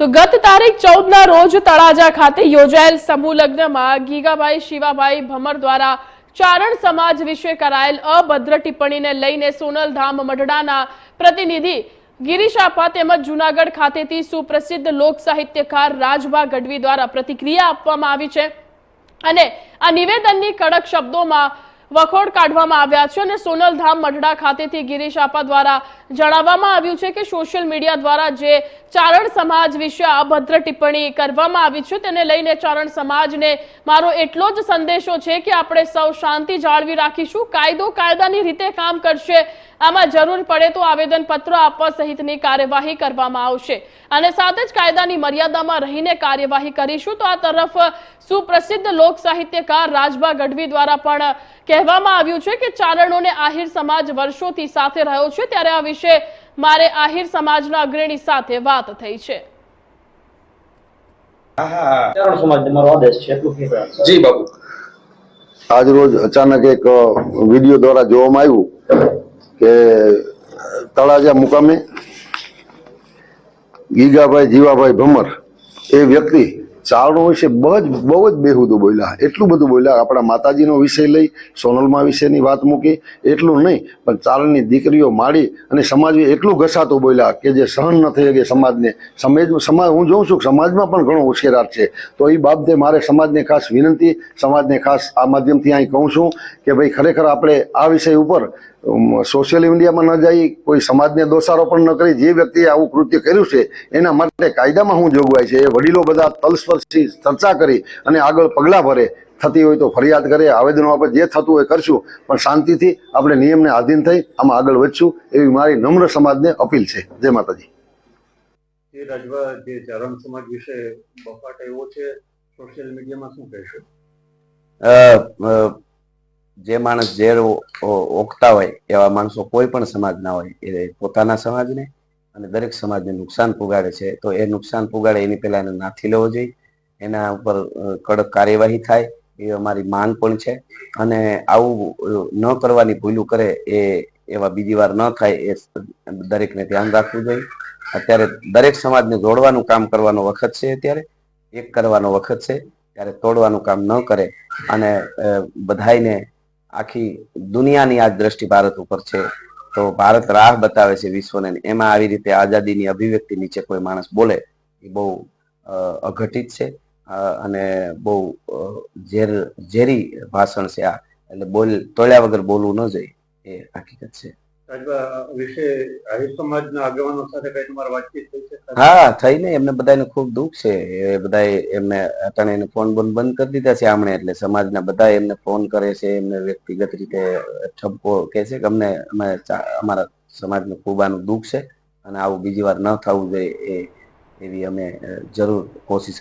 તો ગત તારીખ ચૌદના રોજ તળાજા ખાતે યોજાયેલ સમૂહ લગ્નમાં ગીગાભાઈ શિવાભાઈ ભમર દ્વારા ચારણ સમાજ વિશે કરાયેલ અભદ્ર ટિપ્પણીને લઈને સોનલધામ મઢડાના પ્રતિનિધિ ગિરીશ આપા તેમજ જુનાગઢ ખાતેથી સુપ્રસિદ્ધ લોક સાહિત્યકાર રાજભા ગઢવી દ્વારા પ્રતિક્રિયા આપવામાં આવી છે. અને આ નિવેદનની કડક શબ્દોમાં વખોડ કાઢવામાં આવ્યા છે અને સોનલધામ મઢડા ખાતેથી ગિરીશ આપા દ્વારા જણાવવામાં આવ્યું છે કે સોશિયલ મીડિયા દ્વારા જે ચારણ સમાજ વિશે અભદ્ર ટિપ્પણી કરવામાં આવી છે, તેને લઈને ચારણ સમાજને મારો એટલો જ સંદેશો છે કે આપણે સૌ શાંતિ જાળવી રાખીશું, કાયદો કાયદાની રીતે કામ કરશે, આમાં જરૂર પડે તો આવેદન પત્રો આપવા સહિતની કાર્યવાહી કરવામાં આવશે. અને સાથે જ કાયદાની મર્યાદામાં રહીને કાર્યવાહી કરીશું. તો આ તરફ સુપ્રસિદ્ધ લોક સાહિત્યકાર રાજભા ગઢવી દ્વારા પણ કહેવામાં આવ્યું છે કે ચારણોને આહિર સમાજ વર્ષોથી સાથે રહ્યો છે ત્યારે આ વિશે મારે આહિર સમાજના અગ્રણી સાથે વાત થઈ છે. હા હા ચારણ સમાજ તમારો આદેશ છે જી બાબુ આજ રોજ અચાનક એક વીડિયો દ્વારા જોવામાં આવ્યું કે તળાજા મુકામે ગીગાભાઈ જીવાભાઈ ભમર એ વ્યક્તિ ચારણો વિશે બહુ જ બહુ જ બેહુદું બોલ્યા. એટલું બધું બોલ્યા. આપણા માતાજીનો વિષય લઈ સોનલમાં વિશેની વાત મૂકી. એટલું નહીં, પણ ચારણની દીકરીઓ માડી અને સમાજ એટલું ઘસાતું બોલ્યા કે જે સહન ન થઈ શકે સમાજને. સમાજ સમાજ હું જોઉં છું સમાજમાં પણ ઘણો ઉશ્કેરાટ છે. તો એ બાબતે મારે સમાજને ખાસ વિનંતી, સમાજને ખાસ આ માધ્યમથી અહીં કહું છું કે ભાઈ, ખરેખર આપણે આ વિષય ઉપર સોશિયલ મીડિયામાં ન જઈ, કોઈ સમાજને દોષારોપણ ન કરી, જે વ્યક્તિએ આવું કૃત્ય કર્યું છે, એના માટે કાયદામાં શું જોગવાઈ છે. એ વડીલો બધા તલસ્પર્શી ચર્ચા કરી અને આગળ પગલાં ભરે. થતી હોય તો ફરિયાદ કરે આવેદનો આપણે જે થતું હોય કરશું. પણ શાંતિથી આપણે નિયમને આધીન થઈ આમાં આગળ વધશું એવી મારી નમ્ર સમાજને અપીલ છે. જય માતાજી. જે રાજવા જે ચારણ સમાજ વિશે બફાટ એવો છે સોશિયલ મીડિયામાં શું કહેશો? જે માણસ ઝેર ઓકતા હોય એવા માણસો કોઈ પણ સમાજના હોય એ પોતાના સમાજને અને દરેક સમાજને નુકસાન પુગાડે છે. તો એ નુકસાન પુગાડે એની પહેલા એને નાથી લેવો જોઈએ. એના ઉપર કડક કાર્યવાહી થાય, એ અમારી માંગ પણ છે. અને આવું ન કરવાની ભૂલું કરે એ, એવા બીજી વાર ન થાય એ દરેકને ધ્યાન રાખવું જોઈએ. અત્યારે દરેક સમાજને જોડવાનું કામ કરવાનો વખત છે અત્યારે. એક કરવાનો વખત છે, ત્યારે તોડવાનું કામ ન કરે. અને બધાઈને આખી દુનિયાની આ દ્રષ્ટિ ભારત ઉપર છે. તો ભારત રાહ બતાવે છે વિશ્વને. એમાં આવી રીતે આઝાદીની અભિવ્યક્તિ નીચે કોઈ માણસ બોલે, એ બહુ અઘટિત છે. અને બહુ ઝેર ઝેરી ભાષણ છે આ. એટલે બોલ તોળ્યા વગર બોલવું ન જોઈએ. એ હકીકત છે. વાતચીત થઈ હા થઈને એમને બધાને ખૂબ દુઃખ છે. એ બધા એમને અટાણે એને ફોન બોન બંધ કરી દીધા છે આમણે. એટલે સમાજના બધા એમને ફોન કરે છે. એમને વ્યક્તિગત રીતે ઠપકો કે છે કે અમને અમે અમારા સમાજને ખૂબ આનું દુઃખ છે. અને આવું બીજી વાર ન થવું જોઈએ એ એવી અમે જરૂર કોશિશ કરીશું